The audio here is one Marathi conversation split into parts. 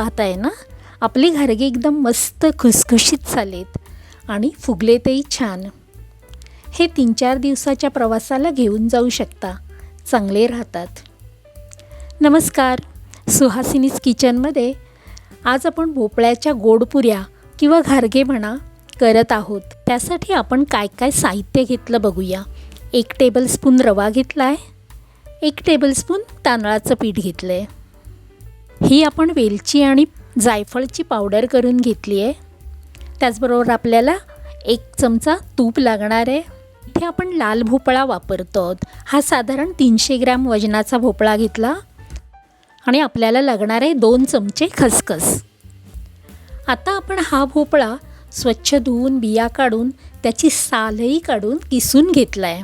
पाहताय ना? आपली घरगे एकदम मस्त खुसखुशीत झालेत आणि फुगले तेही छान. हे तीन चार दिवसाच्या प्रवासाला घेऊन जाऊ शकता. चांगले राहतात. नमस्कार. सुहासिनीज किचनमध्ये आज आपण भोपळ्याच्या गोडपुऱ्या किंवा घारगे म्हणा करत आहोत. त्यासाठी आपण काय काय साहित्य घेतलं बघूया. एक टेबलस्पून रवा घेतला आहे एक टेबलस्पून तांदळाचं पीठ घेतलं आहे ही आपण वेलची आणि जायफळची पावडर करून घेतली आहे. त्याचबरोबर आपल्याला एक चमचा तूप लागणार आहे. इथे आपण लाल भोपळा वापरतो आहोत हा साधारण तीनशे ग्रॅम वजनाचा भोपळा घेतला. आणि आपल्याला लागणार आहे दोन चमचे खसखस. आता आपण हा भोपळा स्वच्छ धुवून बिया काढून त्याची सालही काढून किसून घेतला आहे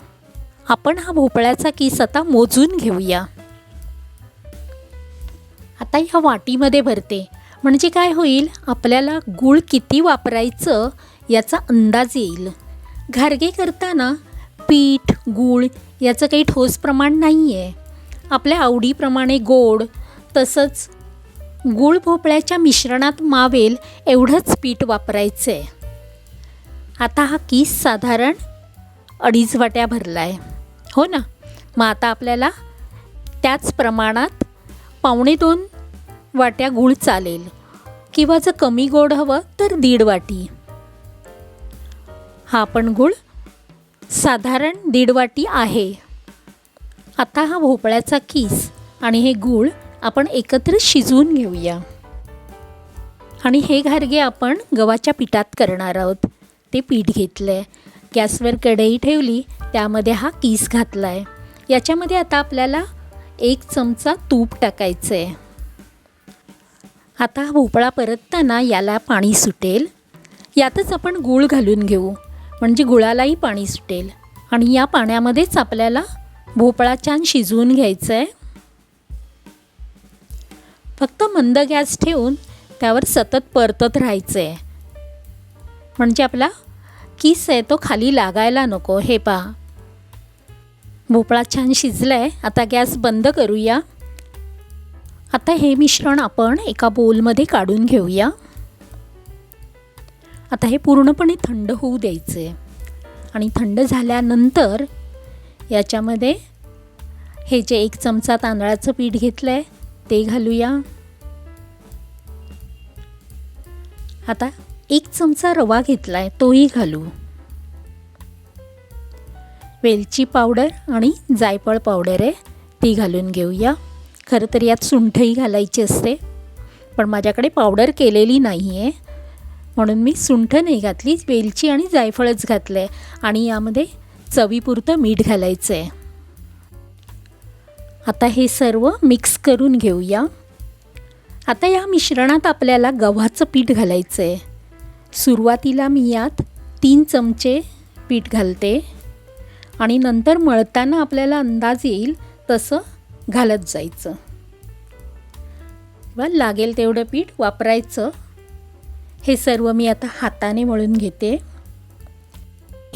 आपण हा भोपळ्याचा किस आता मोजून घेऊया. आता ह्या वाटीमध्ये भरते. म्हणजे काय होईल? आपल्याला गूळ किती वापरायचं याचा अंदाज येईल. घारगे करताना पीठ गूळ याचं काही ठोस प्रमाण नाही आहे आपल्या आवडीप्रमाणे गोड तसंच गूळ भोपळ्याच्या मिश्रणात मावेल एवढंच पीठ वापरायचं आहे आता हा किस साधारण अडीच वाट्या भरला आहे हो ना? मग आता आपल्याला त्याच प्रमाणात पावणे दोन वाट्या गूळ चालेल. किंवा जर कमी गोड हवं तर दीड वाटी. हा पण गूळ साधारण दीड वाटी आहे. आता हा भोपळ्याचा किस आणि हे गूळ आपण एकत्र शिजवून घेऊया. आणि हे घारगे आपण गव्हाच्या पिठात करणार आहोत. ते पीठ घेतलं आहे गॅसवर कढई ठेवली त्यामध्ये हा किस घातला आहे याच्यामध्ये आता आपल्याला एक चमचा तूप टाकायचं आहे आता हा भोपळा परतताना याला पाणी सुटेल. यातच आपण गूळ घालून घेऊ. म्हणजे गुळालाही पाणी सुटेल. आणि या पाण्यामध्येच आपल्याला भोपळा छान शिजवून घ्यायचं आहे फक्त मंद गॅस ठेवून त्यावर सतत परतत राहायचं आहे म्हणजे आपला किस आहे तो खाली लागायला नको. हे पहा. भोपळा छान शिजला आहे आता गॅस बंद करूया. आता हे मिश्रण आपण एका बोलमध्ये काढून घेऊया. आता हे पूर्णपणे थंड होऊ द्यायचं आहे आणि थंड झाल्यानंतर याच्यामध्ये हे जे एक चमचा तांदळाचं पीठ घेतलं आहे ते घालूया. आता एक चमचा रवा घेतला आहे तोही घालू. वेलची पावडर आणि जायफळ पावडर आहे ती घालून घेऊया. खरं तर यात सुंठही घालायची असते पण माझ्याकडे पावडर केलेली नाही आहे म्हणून मी सुंठ नाही घातली वेलची आणि जायफळच घातलं आहे आणि यामध्ये चवीपुरतं मीठ घालायचं आहे आता हे सर्व मिक्स करून घेऊया. आता या मिश्रणात आपल्याला गव्हाचं पीठ घालायचं आहे सुरुवातीला मी यात तीन चमचे पीठ घालते. आणि नंतर मळताना आपल्याला अंदाज येईल तसं घालत जायचं. व लागेल तेवढं पीठ वापरायचं. हे सर्व मी आता हाताने मळून घेते.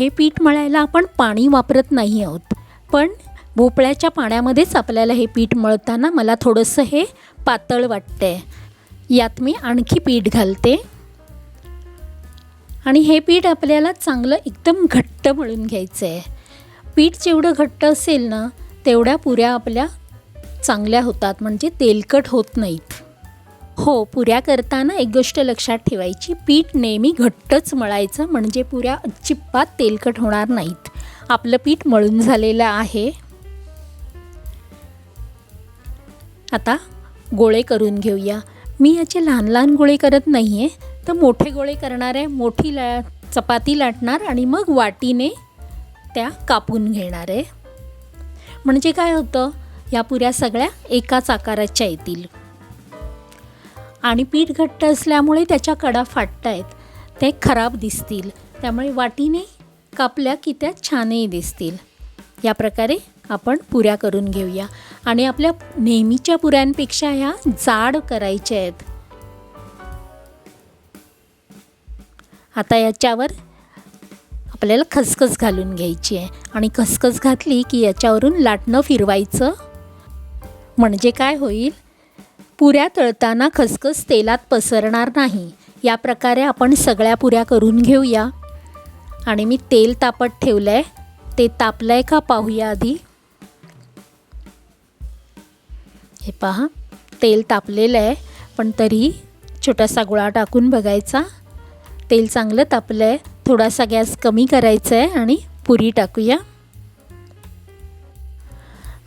हे पीठ मळायला आपण पाणी वापरत नाही आहोत. पण भोपळ्याच्या पाण्यामध्येच आपल्याला हे पीठ मळताना मला थोडंसं हे पातळ वाटतं आहे यात मी आणखी पीठ घालते. आणि हे पीठ आपल्याला चांगलं एकदम घट्ट मळून घ्यायचं आहे पीठ जेवढं घट्ट असेल ना तेवढ्या पुऱ्या आपल्या चांगल्या होतात. म्हणजे तेलकट होत नाहीत. हो पुऱ्या करताना एक गोष्ट लक्षात ठेवायची. पीठ नेहमी घट्टच मळायचं. म्हणजे पुऱ्या अजिबात तेलकट होणार नाहीत. आपलं पीठ मळून झालेलं आहे. आता गोळे करून घेऊया. मी याचे लहान लहान गोळे करत नाही आहे तर मोठे गोळे करणार आहे. मोठी ला चपाती लाटणार आणि मग वाटीने त्या कापून घेणार आहे. म्हणजे काय होतं? या पुऱ्या सगळ्या एकाच आकाराच्या येतील. आणि पीठ घट्ट असल्यामुळे त्याच्या कडा फाटत आहेत ते खराब दिसतील. त्यामुळे वाटीने कापल्या की त्या छानही दिसतील. या प्रकारे आपण पुऱ्या करून घेऊया. आणि आपल्या नेहमीच्या पुऱ्यांपेक्षा ह्या जाड करायच्या आहेत. आता याच्यावर आपल्याला खसखस घालून घ्यायची आहे. आणि खसखस घातली की याच्यावरून लाटणं फिरवायचं. म्हणजे काय होईल? पुऱ्या तळताना खसखस तेलात पसरणार नाही. या प्रकारे आपण सगळ्या पुऱ्या करून घेऊया. आणि मी तेल तापत ठेवलं आहे ते तापलं आहे का पाहूया आधी. हे पहा. तेल तापलेलं आहे. पण तरी छोटासा गोळा टाकून बघायचा. तेल चांगलं तापलं आहे थोडासा गॅस कमी करायचा आहे आणि पुरी टाकूया.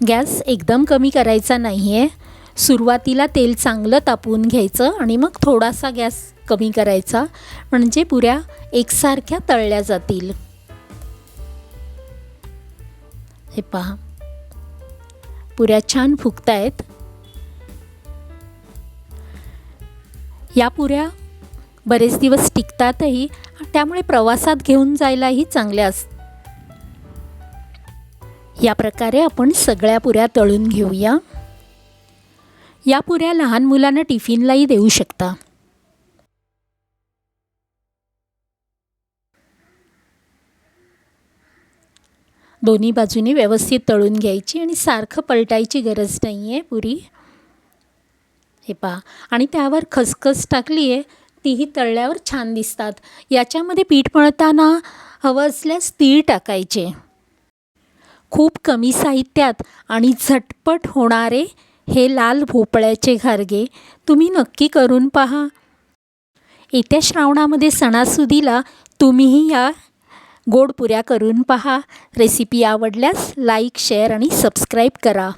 गॅस एकदम कमी करायचा नाही आहे सुरुवातीला तेल चांगलं तापवून घ्यायचं आणि मग थोडासा गॅस कमी करायचा. म्हणजे पुऱ्या एकसारख्या तळल्या जातील. हे पहा. पुऱ्या छान फुगत आहेत या पुऱ्या बरेच दिवस टिकतातही त्यामुळे प्रवासात घेऊन जायलाही चांगल्या असतात या प्रकारे आपण सगळ्या पुऱ्या तळून घेऊया. या पुऱ्या लहान मुलांना टिफिनलाही देऊ शकता. दोन्ही बाजूने व्यवस्थित तळून घ्यायची आणि सारखं पलटायची गरज नाही आहे पुरी. हे पहा. आणि त्यावर खसखस टाकली आहे तीही तळल्यावर छान दिसतात. याच्यामध्ये पीठ मळताना हवं असल्यास तीळ टाकायचे. खूप कमी साहित्यात आणि झटपट होणारे हे लाल भोपळ्याचे घारगे तुम्ही नक्की करून पहा. येत्या श्रावणामध्ये सणासुदीला तुम्हीही या गोड पुऱ्या करून पहा. रेसिपी आवडल्यास लाईक शेअर आणि सबस्क्राईब करा.